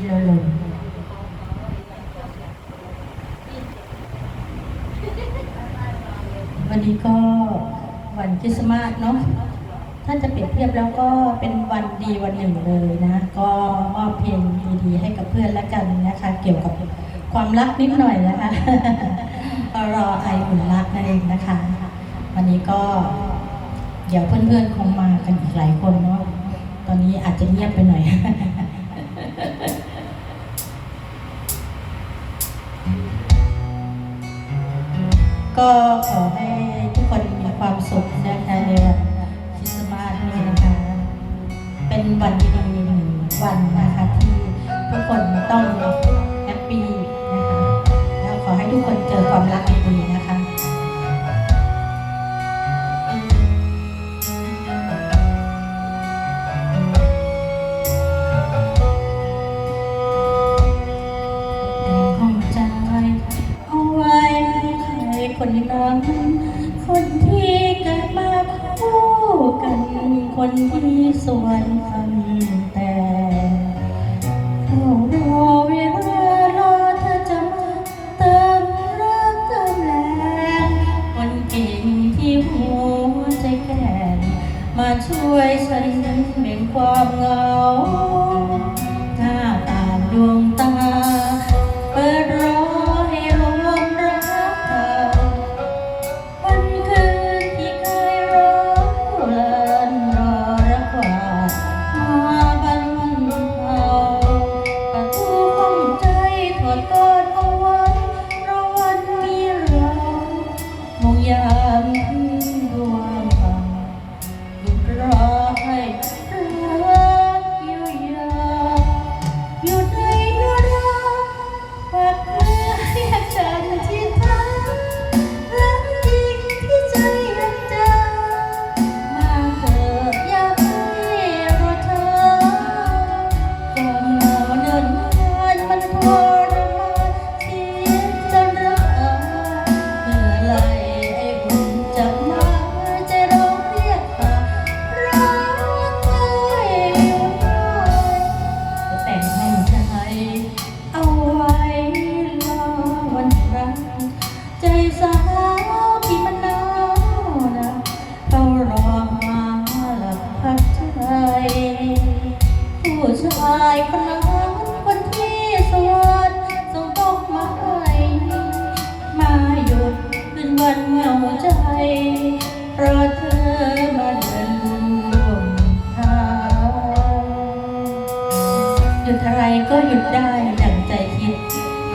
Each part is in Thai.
เรือลมวันนี้ก็วันคริสต์มาสเนาะ ถ้าจะเปรียบเทียบแล้วก็เป็นวันดีวันหนึ่งเลยนะ ก็มอบเพลงดีๆให้กับเพื่อนและกันนะคะ เกี่ยวกับความรักนิดหน่อยนะคะรอไออุ่นรักนั่นเองนะคะ วันนี้ก็เดี๋ยวเพื่อนๆคงมากันอีกหลายคนเนาะ ตอนนี้อาจจะเงียบไปหน่อย ก็ขอให้ทุกคนมีความสุขนะคะในวันคริสต์มาสนี้นะคะ เป็นวันดีๆหนึ่งวันนะคะที่ทุกคนต้องแฮปปี้นะคะแล้วขอให้ทุกคนเจอความรัก คนที่สวนกันแต่เฝ้ารอเวลารอเธอจะมาเติมรักเติมแรงคนเก่งที่หัวใจแข็งมาช่วยฉันเบ่งความเหงา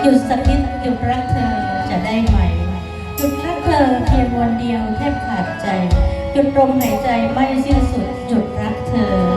หยุดสักนิดหยุดรักเธอจะได้ไหมหยุดรักเธอเพียงวันเดียวแทบขาดใจหยุดลมหายใจไม่สิ้นสุดหยุดรักเธอ